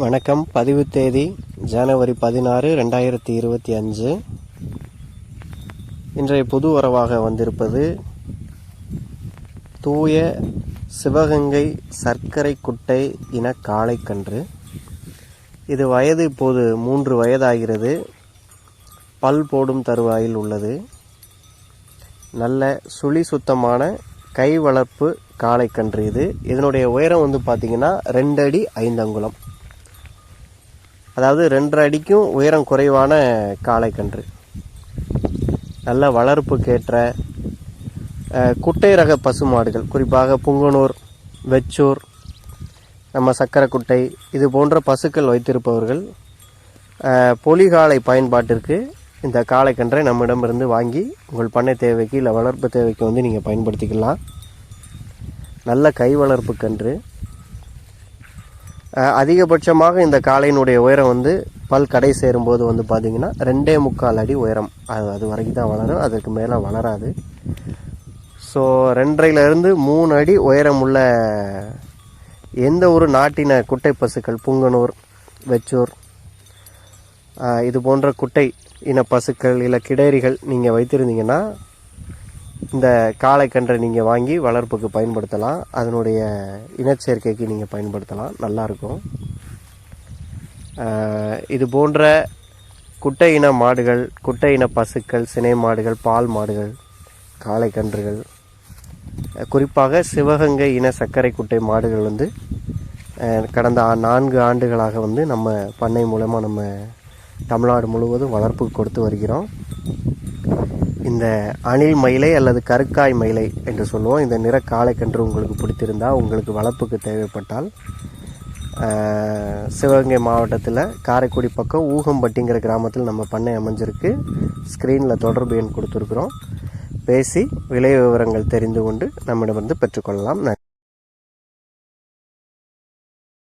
வணக்கம். பதிவு தேதி ஜனவரி பதினாறு ரெண்டாயிரத்தி இருபத்தி அஞ்சு. இன்றைய புது வரவாக வந்திருப்பது தூய சிவகங்கை சர்க்கரை குட்டை இன காளைக்கன்று. இது வயது இப்போது மூன்று வயதாகிறது. பல் போடும் தருவாயில் உள்ளது. நல்ல சுழி சுத்தமான கை வளர்ப்பு காளைக்கன்று இது. இதனுடைய உயரம் வந்து பார்த்திங்கன்னா ரெண்டு அடி ஐந்து அங்குலம் அதாவது ரெண்டரை அடிக்கும் உயரம் குறைவான காளைக்கன்று. நல்ல வளர்ப்புக்கேற்ற அஹ், குட்டை ரக பசுமாடுகள் குறிப்பாக புங்கனூர் வெச்சூர் நம்ம சக்கரைக்குட்டை இது போன்ற பசுக்கள் வைத்திருப்பவர்கள் பொலிகாலை பயன்பாட்டிற்கு இந்த காளைக்கன்றை நம்மிடமிருந்து வாங்கி உங்கள் பண்ணை தேவைக்கு இல்லை வளர்ப்பு தேவைக்கு வந்து நீங்கள் பயன்படுத்திக்கலாம். நல்ல கை வளர்ப்பு கன்று அதிகபட்சமாக இந்த காளையினுடைய உயரம் வந்து பல் கடை சேரும்போது வந்து பார்த்திங்கன்னா ரெண்டே முக்கால் அடி உயரம். அது அது வரைக்கும் தான் வளரும். அதுக்கு மேலே வளராது. ஸோ ரெண்டரையிலேருந்து மூணு அடி உயரம் உள்ள எந்த ஒரு நாட்டின குட்டை பசுக்கள் புங்கனூர் வெச்சூர் இது போன்ற குட்டை இன பசுக்கள் இல்லை கிடேரிகள் நீங்கள் வைத்திருந்தீங்கன்னா இந்த காளைக்கன்றை நீங்கள் வாங்கி வளர்ப்புக்கு பயன்படுத்தலாம். அதனுடைய இனச்சேர்க்கைக்கு நீங்கள் பயன்படுத்தலாம். நல்லாயிருக்கும் இது போன்ற குட்டை இன மாடுகள் குட்டை இன பசுக்கள் சினை மாடுகள் பால் மாடுகள் காளைக்கன்றுகள் குறிப்பாக சிவகங்கை இன சர்க்கரை குட்டை மாடுகள் வந்து கடந்த நான்கு ஆண்டுகளாக வந்து நம்ம பண்ணை மூலமாக நம்ம தமிழ்நாடு முழுவதும் வளர்ப்புக்கு கொடுத்து வருகிறோம். இந்த அணில் மயிலை அல்லது கருக்காய் மயிலை என்று சொல்லுவோம். இந்த நிற காளைக்கன்று உங்களுக்கு பிடித்திருந்தால் உங்களுக்கு வளர்ப்புக்கு தேவைப்பட்டால் சிவகங்கை மாவட்டத்தில் காரைக்குடி பக்கம் ஊகம்பட்டிங்கிற கிராமத்தில் நம்ம பண்ணை அமைஞ்சிருக்கு. ஸ்க்ரீனில் தொடர்பு எண் கொடுத்துருக்குறோம். பேசி விலை விவரங்கள் தெரிந்து கொண்டு நம்மிடமிருந்து பெற்றுக்கொள்ளலாம். நன்றி.